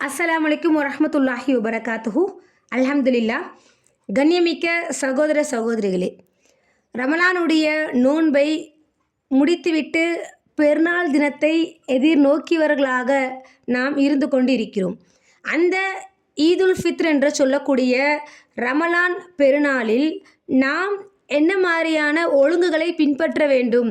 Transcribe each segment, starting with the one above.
அஸ்ஸலாமு அலைக்கும் வரஹ்மத்துல்லாஹி வபரகாத்துஹு. அல்ஹம்துலில்லா கண்ணியமிக்க சகோதர சகோதரிகளே ரமலானுடைய நோன்பை முடித்துவிட்டு பெருநாள் தினத்தை எதிர்நோக்கியவர்களாக நாம் இருந்து கொண்டு இருக்கிறோம் அந்த ஈதுல் ஃபித்ர் என்று சொல்லக்கூடிய ரமலான் பெருநாளில் நாம் என்ன மாதிரியான ஒழுங்குகளை பின்பற்ற வேண்டும்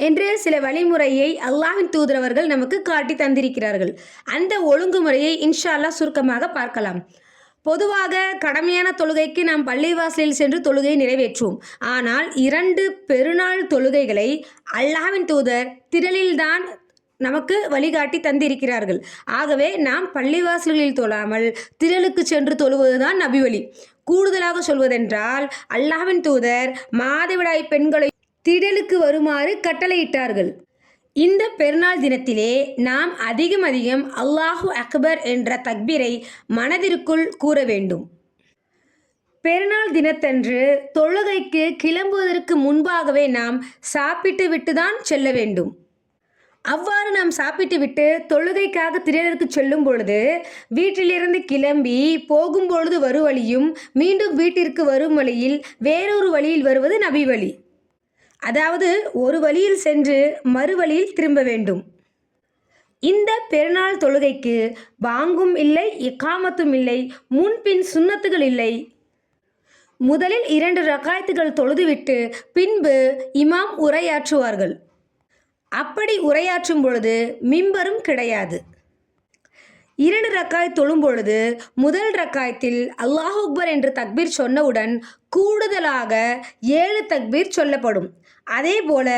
என்று சில வழிமுறையை அல்லாஹின் தூதரவர்கள் நமக்கு காட்டி தந்திருக்கிறார்கள். அந்த ஒழுங்குமுறையை இன்ஷால்லா சுருக்கமாக பார்க்கலாம். பொதுவாக கடமையான தொழுகைக்கு நாம் பள்ளிவாசலில் சென்று தொழுகையை நிறைவேற்றுவோம். ஆனால் இரண்டு பெருநாள் தொழுகைகளை அல்லாவின் தூதர் திரளில்தான் நமக்கு வழிகாட்டி தந்திருக்கிறார்கள். ஆகவே நாம் பள்ளிவாசல்களில் தொழாமல் திரளுக்கு சென்று தொழுவதுதான் நபிவழி. கூடுதலாக சொல்வதென்றால் அல்லாஹ்வின் தூதர் மாதவிடாய் பெண்களை திடலுக்கு வருமாறு கட்டளையிட்டார்கள். இந்த பெருநாள் தினத்திலே நாம் அதிகம் அதிகம் அல்லாஹு அக்பர் என்ற தக்பீரை மனதிற்குள் கூற வேண்டும். பெருநாள் தினத்தன்று தொழுகைக்கு கிளம்புவதற்கு முன்பாகவே நாம் சாப்பிட்டு விட்டுதான் செல்ல வேண்டும். அவ்வாறு நாம் சாப்பிட்டு விட்டு தொழுகைக்காக திரையருக்கு செல்லும் பொழுது வீட்டிலிருந்து கிளம்பி போகும்பொழுது வரும் வழியும் மீண்டும் வீட்டிற்கு வரும் வழியில் வேறொரு வழியில் வருவது நபி வழி அதாவது ஒரு வழியில் சென்று மறு வழியில் திரும்ப வேண்டும். இந்த பெருநாள் தொழுகைக்கு வாங்கும் இல்லை இக்காமத்தும் இல்லை முன்பின் சுண்ணத்துகள் இல்லை. முதலில் இரண்டு ரக்காயத்துகள் தொழுதுவிட்டு பின்பு இமாம் உரையாற்றுவார்கள். அப்படி உரையாற்றும் பொழுது மிம்பரும் கிடையாது. இரண்டு ரக்காய் தொழும் பொழுது முதல் ரக்காயத்தில் அல்லாஹ் அக்பர் என்று தக்பீர் சொன்னவுடன் கூடுதலாக ஏழு தக்பீர் சொல்லப்படும். அதே போல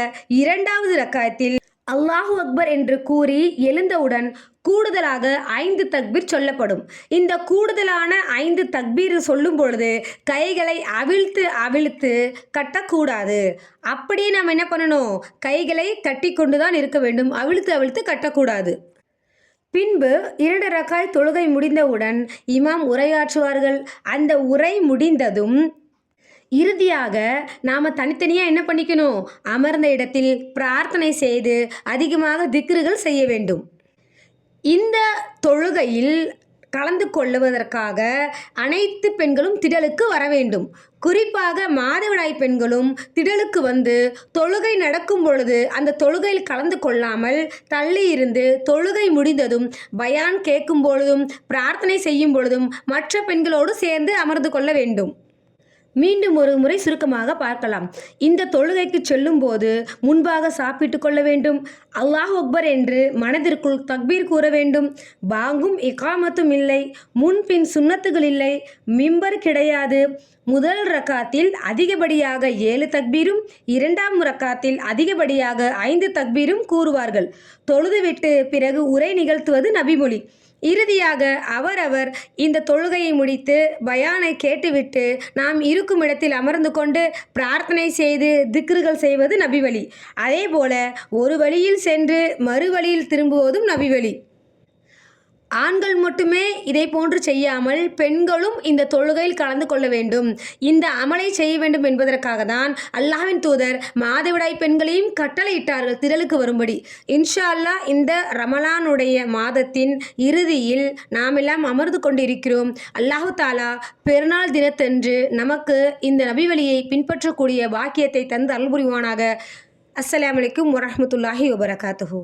இரண்டாவது ரக்காயத்தில் அல்லாஹு அக்பர் என்று கூறி எழுந்தவுடன் கூடுதலாக ஐந்து தக்பீர் சொல்லப்படும். இந்த கூடுதலான ஐந்து தக்பீர் சொல்லும் பொழுது கைகளை அவிழ்த்து அவிழ்த்து கட்டக்கூடாது. அப்படியே நாம் என்ன பண்ணணும்? கைகளை கட்டி கொண்டு தான் இருக்க வேண்டும். அவிழ்த்து அவிழ்த்து கட்டக்கூடாது. பின்பு இரண்டு ரக்காய் தொழுகை முடிந்தவுடன் இமாம் உரையாற்றுவார்கள். அந்த உரை முடிந்ததும் இறுதியாக நாம் தனித்தனியாக என்ன பண்ணிக்கணும்? அமர்ந்த இடத்தில் பிரார்த்தனை செய்து அதிகமாக திக்ருகள் செய்ய வேண்டும். இந்த தொழுகையில் கலந்து கொள்ளுவதற்காக அனைத்து பெண்களும் திடலுக்கு வர வேண்டும். குறிப்பாக மாதவிடாய் பெண்களும் திடலுக்கு வந்து தொழுகை நடக்கும் பொழுது அந்த தொழுகையில் கலந்து கொள்ளாமல் தள்ளி இருந்து தொழுகை முடிந்ததும் பயான் கேட்கும் பொழுதும் பிரார்த்தனை செய்யும் பொழுதும் மற்ற பெண்களோடு சேர்ந்து அமர்ந்து கொள்ள வேண்டும். மீண்டும் ஒரு முறை சுருக்கமாக பார்க்கலாம். இந்த தொழுகைக்கு செல்லும் போது முன்பாக சாப்பிட்டு கொள்ள வேண்டும். அல்லாஹ் அக்பர் என்று மனதிற்குள் தக்பீர் கூற வேண்டும். பாங்கும் இகாமத்தும் இல்லை. முன்பின் சுண்ணத்துகள் இல்லை. மிம்பர் கிடையாது. முதல் ரக்காத்தில் அதிகப்படியாக ஏழு தக்பீரும் இரண்டாம் ரக்காத்தில் அதிகப்படியாக ஐந்து தக்பீரும் கூறுவார்கள். தொழுதுவிட்டு பிறகு உரை நிகழ்த்துவது நபிமொழி. இறுதியாக அவரவர் இந்த தொழுகையை முடித்து பயானை கேட்டுவிட்டு நாம் இருக்கும் இடத்தில் அமர்ந்து கொண்டு பிரார்த்தனை செய்து திக்ருகள் செய்வது நபிவழி. அதே போல ஒரு வழியில் சென்று மறு வழியில் திரும்புவதும் நபிவழி. ஆண்கள் மட்டுமே இதை போன்று செய்யாமல் பெண்களும் இந்த தொழுகையில் கலந்து கொள்ள வேண்டும். இந்த அமலை செய்ய வேண்டும் என்பதற்காக தான் அல்லாஹ்வின் தூதர் மாதவிடாய் பெண்களையும் கட்டளையிட்டார்கள் திரளுக்கு வரும்படி. இன்ஷா அல்லாஹ் இந்த ரமலானுடைய மாதத்தின் இறுதியில் நாம் எல்லாம் அமர்ந்து கொண்டிருக்கிறோம். அல்லாஹு தாலா பெருநாள் தினத்தன்று நமக்கு இந்த நபிவழியை பின்பற்றக்கூடிய பாக்கியத்தை தந்து அல்புரிவானாக அஸ்லாம் அலைக்கும் வரமத்துல்லாஹி வபரகாத்துஹூ.